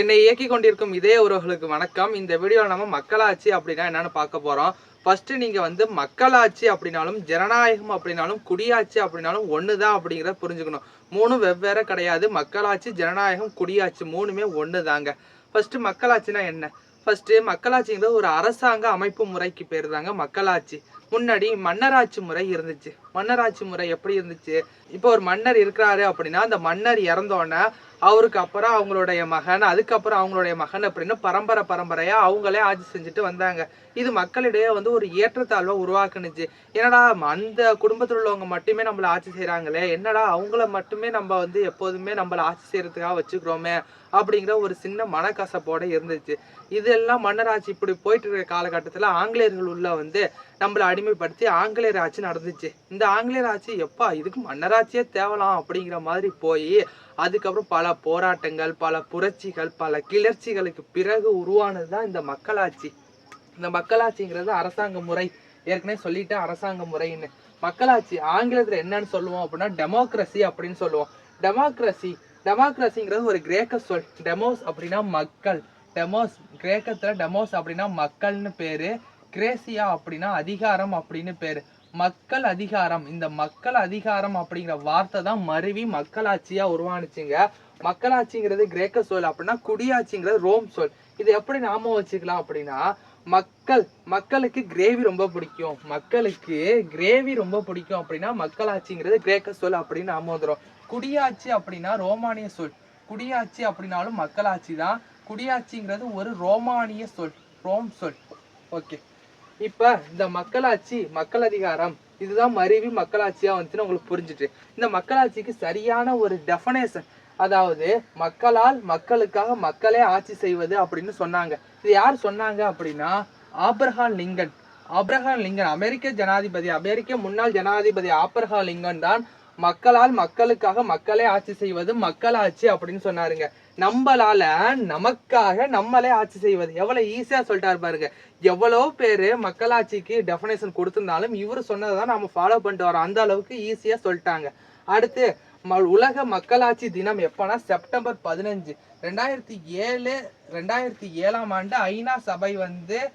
என்னை இயக்கி கொண்டிருக்கும் இதே உறவுகளுக்கு வணக்கம். இந்த வீடியோவில் நம்ம மக்களாட்சி அப்படின்னா என்னென்னு பார்க்க போகிறோம் ஃபஸ்ட்டு நீங்கள் வந்து மக்களாட்சி அப்படின்னாலும் ஜனநாயகம் அப்படின்னாலும் குடியாட்சி அப்படின்னாலும் ஒன்று தான் அப்படிங்கிறத புரிஞ்சுக்கணும். மூணு வெவ்வேறு கிடையாது. மக்களாட்சி ஜனநாயகம் குடியாட்சி மூணுமே ஒன்று தாங்க ஃபஸ்ட்டு மக்களாட்சினா என்ன? ஃபஸ்ட்டு மக்களாட்சிங்கிறது ஒரு அரசாங்க அமைப்பு முறைக்கு பேர் தாங்க மக்களாட்சி. முன்னாடி மன்னராட்சி முறை இருந்துச்சு. மன்னராட்சி முறை எப்படி இருந்துச்சு? இப்போ ஒரு மன்னர் இருக்கிறாரு அப்படின்னா அந்த மன்னர் இறந்தோடனே அவருக்கு அப்புறம் அவங்களுடைய மகன் அதுக்கப்புறம் அவங்களுடைய மகன் அப்படின்னு பரம்பரை பரம்பரையாக அவங்களே ஆட்சி செஞ்சுட்டு வந்தாங்க. இது மக்களிடையே வந்து ஒரு ஏற்றத்தாழ்வை உருவாக்குனுச்சு. என்னடா அந்த குடும்பத்தில் உள்ளவங்க மட்டுமே நம்மள ஆட்சி செய்கிறாங்களே என்னடா அவங்கள மட்டுமே நம்ம வந்து எப்போதுமே நம்மளை ஆட்சி செய்கிறதுக்காக வச்சுக்கிறோமே அப்படிங்கிற ஒரு சின்ன மனக்கசப்போடு இருந்துச்சு. இதெல்லாம் மன்னராட்சி இப்படி போயிட்டு இருக்கிற காலகட்டத்தில் ஆங்கிலேயர்கள் உள்ள வந்து நம்மளை அடிமைப்படுத்தி ஆங்கிலேயர் ஆட்சி நடந்துச்சு. இந்த ஆங்கிலேயர் ஆட்சி எப்பா இதுக்கு மன்னராட்சியே தேவலாம் அப்படிங்கிற மாதிரி போய் அதுக்கப்புறம் பல போராட்டங்கள் பல புரட்சிகள் பல கிளர்ச்சிகளுக்கு பிறகு உருவானது தான் இந்த மக்களாட்சி. இந்த மக்களாட்சிங்கிறது அரசாங்க முறை. ஏற்கனவே சொல்லிட்டேன் அரசாங்க முறைன்னு. மக்களாட்சி ஆங்கிலத்தில் என்னன்னு சொல்லுவோம் அப்படின்னா டெமோக்ரஸி அப்படின்னு சொல்லுவோம். டெமோக்ரஸி டெமோக்ரஸிங்கிறது ஒரு கிரேக்க சொல். டெமோஸ் அப்படின்னா மக்கள். டெமோஸ் கிரேக்கத்தில் டெமோஸ் அப்படின்னா மக்கள்னு பேர். கிரேசியா அப்படின்னா அதிகாரம் அப்படின்னு பேர். மக்கள் அதிகாரம் இந்த மக்கள் அதிகாரம் அப்படிங்கிற வார்த்தை தான் மருவி மக்களாட்சியா உருவானுச்சுங்க. மக்களாட்சிங்கிறது கிரேக்க சொல் அப்படின்னா குடியாட்சிங்கிறது ரோம் சொல். இது எப்படி நாம வச்சுக்கலாம் அப்படின்னா மக்கள் மக்களுக்கு கிரேவி ரொம்ப பிடிக்கும். மக்களுக்கு கிரேவி ரொம்ப பிடிக்கும் அப்படின்னா மக்களாட்சிங்கிறது கிரேக்க சொல் அப்படின்னு நாம வந்துடும் குடியாட்சி அப்படின்னா ரோமானிய சொல். குடியாட்சி அப்படின்னாலும் மக்களாட்சி தான். குடியாட்சிங்கிறது ஒரு ரோமானிய சொல் ரோம் சொல். ஓகே. இப்ப இந்த மக்களாட்சி மக்கள் அதிகாரம் இதுதான் மருவி மக்களாட்சியா வந்துச்சுன்னு உங்களுக்கு புரிஞ்சுட்டு. இந்த மக்களாட்சிக்கு சரியான ஒரு டெஃபனேஷன் அதாவது மக்களால் மக்களுக்காக மக்களே ஆட்சி செய்வது அப்படின்னு சொன்னாங்க. இது யார் சொன்னாங்க அப்படின்னா ஆப்ரஹாம் லிங்கன். ஆப்ரஹாம் லிங்கன் அமெரிக்க ஜனாதிபதி அமெரிக்க முன்னாள் ஜனாதிபதி ஆப்ரஹாம் லிங்கன் தான் மக்களால் மக்களுக்காக மக்களே ஆட்சி செய்வது மக்களாட்சி அப்படின்னு சொன்னாருங்க. நம்மளால நமக்காக நம்மளே ஆட்சி செய்வது. எவ்வளவு ஈஸியா சொல்லிட்டாரு பாருங்க. எவ்வளோ பேரு மக்களாட்சிக்கு டெஃபனேஷன் கொடுத்திருந்தாலும் இவரு சொன்னதை நாம ஃபாலோ பண்ணிட்டு வரோம். அந்த அளவுக்கு ஈஸியா சொல்லிட்டாங்க. அடுத்து ம- உலக மக்களாட்சி தினம் எப்பனா செப்டம்பர் பதினஞ்சு. ரெண்டாயிரத்தி ஏழு ரெண்டாயிரத்தி ஏழாம் ஆண்டு ஐநா சபை வந்து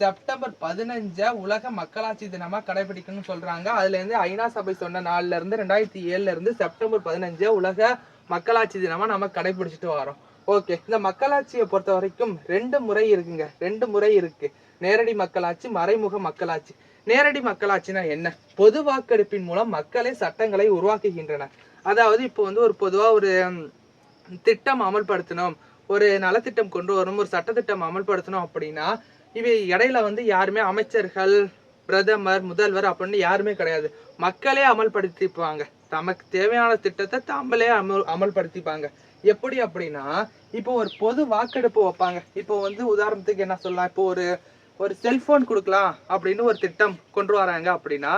செப்டம்பர் பதினஞ்ச உலக மக்களாட்சி தினமா கடைபிடிக்கணும்னு சொல்றாங்க. அதுல இருந்து ஐநா சபை சொன்ன நாள்ல இருந்து ரெண்டாயிரத்தி ஏழுல இருந்து செப்டம்பர் பதினஞ்சு உலக மக்களாட்சி தினமா நம்ம கடைபிடிச்சிட்டு வரோம். ஓகே இந்த மக்களாட்சியை பொறுத்த வரைக்கும் ரெண்டு முறை இருக்குங்க. ரெண்டு முறை இருக்கு. நேரடி மக்களாட்சி மறைமுக மக்களாட்சி. நேரடி மக்களாட்சினா என்ன? பொது வாக்கெடுப்பின் மூலம் மக்களே சட்டங்களை உருவாக்குகின்றன. அதாவது இப்போ வந்து ஒரு பொதுவா ஒரு திட்டம் அமல்படுத்தணும். ஒரு நலத்திட்டம் கொண்டு வரணும். ஒரு சட்டத்திட்டம் அமல்படுத்தணும் அப்படின்னா இவை இடையில வந்து யாருமே அமைச்சர்கள் பிரதமர் முதல்வர் அப்படின்னு யாருமே கிடையாது. மக்களே அமல்படுத்திப்பாங்க. தமக்கு தேவையான திட்டத்தை தாங்களே அமல் அமல்படுத்திப்பாங்க. எப்படி அப்படின்னா இப்போ ஒரு பொது வாக்கெடுப்பு வைப்பாங்க. இப்போ வந்து உதாரணத்துக்கு என்ன சொல்லலாம்? இப்போ ஒரு ஒரு செல்போன் கொடுக்கலாம் அப்படின்னு ஒரு திட்டம் கொண்டு வராங்க அப்படின்னா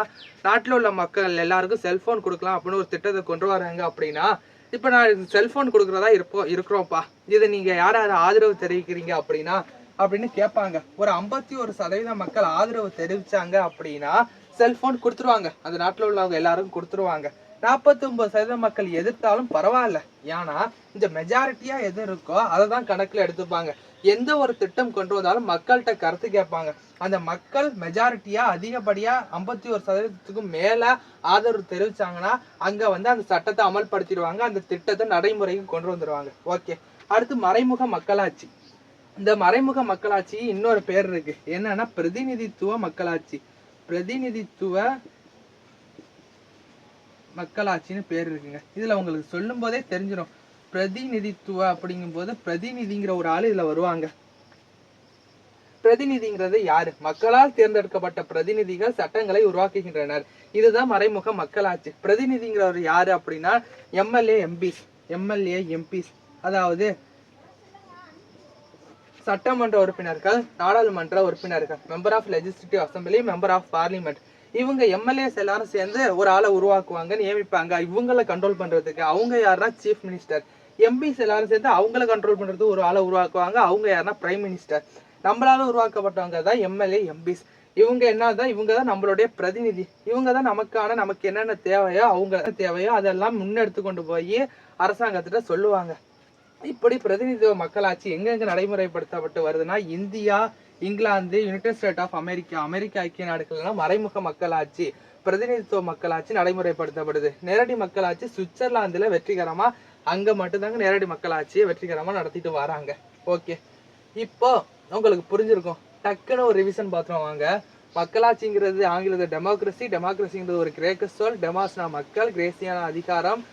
நாட்டில் உள்ள மக்கள் எல்லாருக்கும் செல்போன் கொடுக்கலாம் அப்படின்னு ஒரு திட்டத்தை கொண்டு வராங்க அப்படின்னா இப்போ நான் செல்போன் கொடுக்குறதா இருப்போம் இருக்கிறோம்ப்பா. இதை நீங்கள் யார் யார் ஆதரவு தெரிவிக்கிறீங்க அப்படின்னா அப்படின்னு கேட்பாங்க. ஒரு ஐம்பத்தி ஒரு சதவீத மக்கள் ஆதரவு தெரிவிச்சாங்க அப்படின்னா செல்போன் கொடுத்துருவாங்க. அந்த நாட்டில் உள்ளவங்க எல்லாரும் கொடுத்துருவாங்க. நாற்பத்தி ஒன்பது சதவீத மக்கள் எதிர்த்தாலும் பரவாயில்ல. ஏன்னா இந்த மெஜாரிட்டியா எது இருக்கோ அதை தான் கணக்கில் எடுத்துப்பாங்க. எந்த ஒரு திட்டம் கொண்டு வந்தாலும் மக்கள்கிட்ட கருத்து கேட்பாங்க. அந்த மக்கள் மெஜாரிட்டியா அதிகப்படியா ஐம்பத்தி ஒரு சதவீதத்துக்கும் மேல ஆதரவு தெரிவிச்சாங்கன்னா அங்க வந்து அந்த சட்டத்தை அமல்படுத்திடுவாங்க. அந்த திட்டத்தை நடைமுறைக்கு கொண்டு வந்துருவாங்க. ஓகே. அடுத்து மறைமுக மக்களாட்சி. இந்த மறைமுக மக்களாட்சி இன்னொரு பேர் இருக்கு. என்னன்னா பிரதிநிதித்துவ மக்களாட்சி. பிரதிநிதித்துவ மக்களாட்சின்னு பேர் இருக்குங்க. இதுல உங்களுக்கு சொல்லும் போதே தெரிஞ்சிடும் பிரதிநிதித்துவ அப்படிங்கும்போது பிரதிநிதிங்கிற ஒரு ஆள் இதுல வருவாங்க. பிரதிநிதிங்கிறது யாரு? மக்களால் தேர்ந்தெடுக்கப்பட்ட பிரதிநிதிகள் சட்டங்களை உருவாக்குகின்றனர். இதுதான் மறைமுக மக்களாட்சி. பிரதிநிதிங்கிறவர் யாரு அப்படின்னா எம்எல்ஏ எம்பிஸ் எம்எல்ஏ எம்பிஸ் அதாவது சட்டமன்ற உறுப்பினர்கள் நாடாளுமன்ற உறுப்பினர்கள் member of legislative assembly member of parliament இவங்க எம்எல்ஏஸ் எல்லாரும் சேர்ந்து ஒரு ஆளை உருவாக்குவாங்க நியமிப்பாங்க. இவங்களை கண்ட்ரோல் பண்றதுக்கு அவங்க யாருன்னா சீஃப் மினிஸ்டர் எம்பிஸ் எல்லாரும் சேர்ந்து அவங்கள கண்ட்ரோல் பண்றது ஒரு ஆளை உருவாக்குவாங்க அவங்க யாருன்னா பிரைம் மினிஸ்டர் நம்மளால உருவாக்கப்பட்டவங்க தான் எம்எல்ஏ எம்பிஸ் இவங்க என்னதான் இவங்க தான் நம்மளுடைய பிரதிநிதி. இவங்க தான் நமக்கான நமக்கு என்னென்ன தேவையோ அவங்க தேவையோ அதெல்லாம் முன்னெடுத்து கொண்டு போய் அரசாங்கத்திட்ட சொல்லுவாங்க. இப்படி பிரதிநிதித்துவ மக்களாட்சி எங்கெங்க நடைமுறைப்படுத்தப்பட்டு வருதுன்னா இந்தியா இங்கிலாந்து யுனைடெட் ஸ்டேட் ஆஃப் அமெரிக்கா அமெரிக்க ஐக்கிய நாடுகள்லாம் மறைமுக மக்களாட்சி பிரதிநிதித்துவ மக்களாட்சி நடைமுறைப்படுத்தப்படுது. நேரடி மக்களாட்சி சுவிட்சர்லாந்துல வெற்றிகரமா அங்க மட்டும்தாங்க நேரடி மக்களாட்சியை வெற்றிகரமா நடத்திட்டு வராங்க. ஓகே. இப்போ உங்களுக்கு புரிஞ்சிருக்கும். டக்குன்னு ஒரு ரிவிஷன் பார்த்துருவோம் வாங்க. மக்களாட்சிங்கிறது ஆங்கிலத்தில் டெமோக்ரஸி டெமோக்ரஸிங்கிறது ஒரு கிரேக்க சொல். டெமாஸ்னா மக்கள் கிரேசியான அதிகாரம்.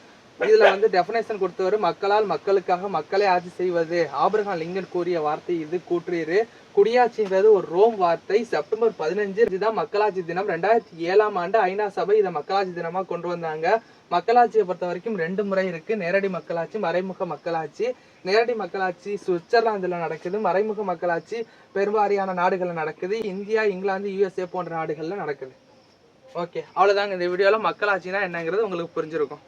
இதுல வந்து டெஃபினேஷன் கொடுத்தவர் மக்களால் மக்களுக்காக மக்களை ஆட்சி செய்வது. ஆபிரகாம் லிங்கன் கூறிய வார்த்தை இது கூற்றியது குடியாட்சின்றது ஒரு ரோம் வார்த்தை. செப்டம்பர் பதினஞ்சு இதுதான் மக்களாட்சி தினம். ரெண்டாயிரத்தி ஏழாம் ஆண்டு ஐநா சபை இதை மக்களாட்சி தினமா கொண்டு வந்தாங்க. மக்களாட்சியை பொறுத்த வரைக்கும் ரெண்டு முறை இருக்கு. நேரடி மக்களாட்சி மறைமுக மக்களாட்சி. நேரடி மக்களாட்சி சுவிட்சர்லாந்துல நடக்குது. மறைமுக மக்களாட்சி பெருவாரியான நாடுகள்ல நடக்குது. இந்தியா இங்கிலாந்து யூஎஸ்ஏ போன்ற நாடுகள்ல நடக்குது. ஓகே அவ்வளவுதாங்க இந்த வீடியோல மக்களாட்சினா என்னங்கிறது உங்களுக்கு புரிஞ்சிருக்கும்.